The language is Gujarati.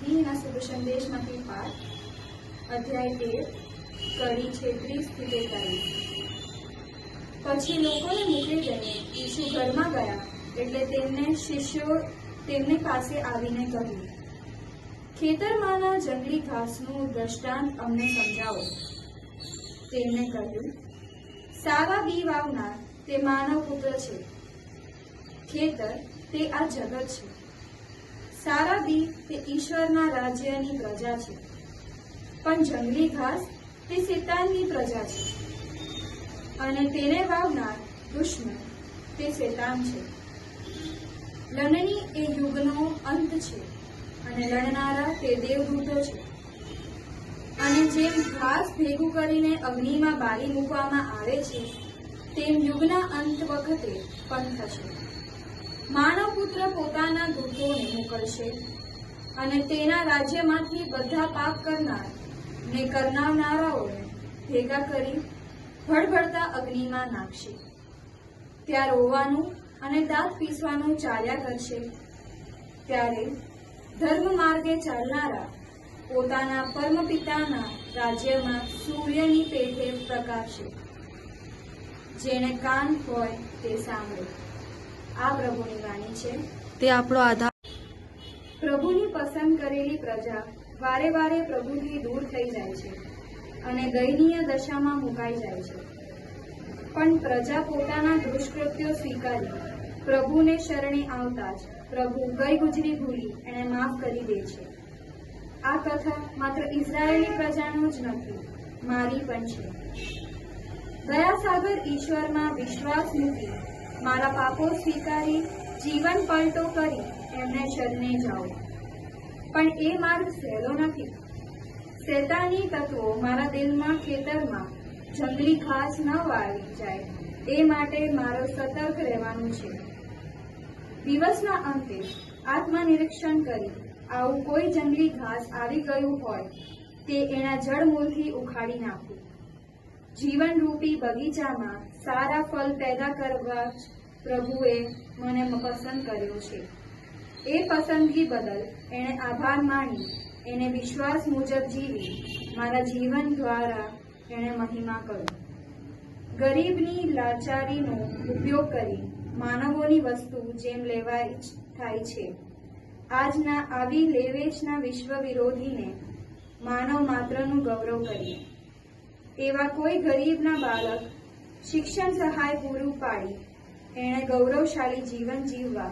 શુભ સંદેશમાંથી પાઠ અધ્યાય તેર કડી છેત્રીસથી તેતાલીસ પછી લોકોને મૂકી જઈને ઈસુ ઘરમાં ગયા એટલે તેમને શિષ્યો તેમની પાસે આવીને કહ્યું, ખેતરમાંના જંગલી ઘાસનું દ્રષ્ટાંત અમને સમજાવો. તેમણે કહ્યું, સારા બી વાવનાર તે માનવ પુત્ર છે. ખેતર તે આ જગત છે. સારા બી તે ઈશ્વરના રાજ્યની પ્રજા છે. પણ જંગલી ઘાસ તે શેતાનની પ્રજા છે. અને તેને વાવનાર દુશ્મન તે શેતાન છે. લણણી એ યુગનો અંત છે અને લણનારા તે દેવદૂતો છે. અને જેમ ઘાસ ભેગું કરીને અગ્નિમાં બાળી મૂકવામાં આવે છે, તેમ યુગના અંત વખતે પણ થશે. માનવ પુત્ર પોતાના દૂતોને મોકલશે અને તેના રાજ્યમાંથી બધા પાપ કરનાર ને કરનાવનારાઓને ભેગા કરી ભડભડતા અગ્નિમાં નાખશે. ત્યાં રોવાનું અને દાંત પીસવાનું ચાલ્યા કરશે. ત્યારે ધર્મ માર્ગે ચાલનારા પોતાના પરમપિતાના રાજ્યમાં સૂર્યની પેઠે પ્રકાશે જેને કાન હોય તે સાંભળે. આ પ્રભુની વાણી છે. તે આપણો આધાર પ્રભુની પસંદ કરેલી પ્રજા વારે વારે પ્રભુથી દૂર થઈ જાય છે અને દયનીય દશામાં મુકાઈ જાય છે. પણ પ્રજા પોતાના દુષ્કૃત્યો સ્વીકારી પ્રભુને શરણે આવતા જ પ્રભુ ગઈ ગુજરી ભૂલી એને માફ કરી દે છે. આ કથા માત્ર ઇઝરાયેલી પ્રજાનું જ નથી મારી પણ છે. દયાસાગર ઈશ્વરમાં વિશ્વાસ મૂકી મારા પાપો સ્વીકારી, જીવન પલટો કરી, એમને શરણે જાઓ. પણ એ માર્ગ સહેલો નથી. શેતાની તત્વો મારા દિલમાં, ખેતરમાં જંગલી ઘાસ ન વાળી જાય, એ માટે મારો સતર્ક રહેવાનું છે. દિવસના અંતે આત્મનિરીક્ષણ કરી, આવું કોઈ જંગલી ઘાસ આવી ગયું હોય, તે એના જળમૂળથી ઉખાડી નાખવું જીવનરૂપી બગીચામાં સારા ફળ પેદા કરવા પ્રભુએ મને પસંદ કર્યો છે. એ પસંદગી બદલ એણે આભાર માની, એને વિશ્વાસ મુજબ જીવી મારા જીવન દ્વારા એણે મહિમા કરી. ગરીબની લાચારીનો ઉપયોગ કરી માનવોની વસ્તુ જેમ લેવાય થાય છે. આજના આવી લેવેચના વિશ્વ વિરોધીને માનવ માત્રનું ગૌરવ કરીએ. એવા કોઈ ગરીબના બાળક શિક્ષણ સહાય પૂરું પાડી એણે ગૌરવશાળી જીવન જીવવા.